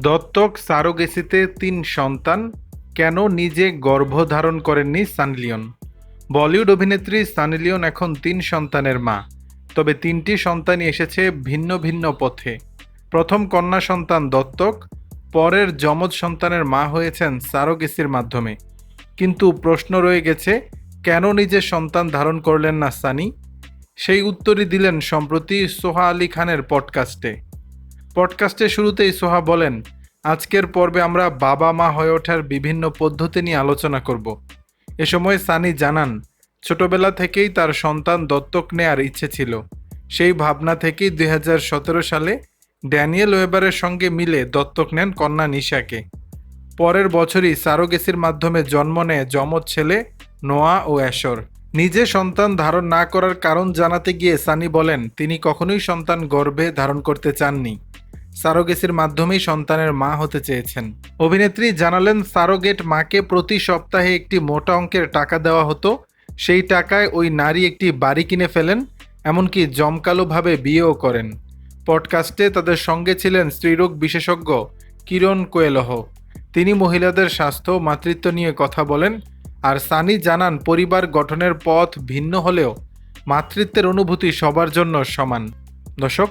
দত্তক সারোগেসিতে তিন সন্তান, কেন নিজে গর্ভধারণ করেননি সানলিয়ন বলিউড অভিনেত্রী সানি লিওন এখন তিন সন্তানের মা, তবে তিনটি সন্তানই এসেছে ভিন্ন ভিন্ন পথে। প্রথম কন্যা সন্তান দত্তক, পরের যমজ সন্তানের মা হয়েছেন সারোগেসির মাধ্যমে। কিন্তু প্রশ্ন রয়ে গেছে, কেন নিজে সন্তান ধারণ করলেন না সানি? সেই উত্তরই দিলেন সম্প্রতি সোহা আলী খানের পডকাস্টে। পডকাস্টের শুরুতেই সোহা বলেন, আজকের পর্বে আমরা বাবা মা হয়ে ওঠার বিভিন্ন পদ্ধতি নিয়ে আলোচনা করব। এ সময় সানি জানান, ছোটবেলা থেকেই তার সন্তান দত্তক নেয়ার ইচ্ছে ছিল। সেই ভাবনা থেকেই দুই হাজার সতেরো সালে ড্যানিয়েল ওয়েবারের সঙ্গে মিলে দত্তক নেন কন্যা নিশাকে। পরের বছরই সারোগেসির মাধ্যমে জন্ম নেয় যমজ ছেলে নোয়া ও অ্যাশর। নিজে সন্তান ধারণ না করার কারণ জানাতে গিয়ে সানি বলেন, তিনি কখনোই সন্তান গর্ভে ধারণ করতে চাননি। সারোগেসির মাধ্যমেই সন্তানের মা হতে চেয়েছেন। অভিনেত্রী জানালেন সারোগেট মাকে প্রতি সপ্তাহে একটি মোটা অঙ্কের টাকা দেওয়া হতো। সেই টাকায় ওই নারী একটি বাড়ি কিনে ফেলেন, এমনকি জমকালোভাবে বিয়েও করেন। পডকাস্টে তাদের সঙ্গে ছিলেন স্ত্রীরোগ বিশেষজ্ঞ কিরণ কোয়েলহ। তিনি মহিলাদের স্বাস্থ্য মাতৃত্ব নিয়ে কথা বলেন, আর সানি জানান, পরিবার গঠনের পথ ভিন্ন হলেও মাতৃত্বের অনুভূতি সবার জন্য সমান। দর্শক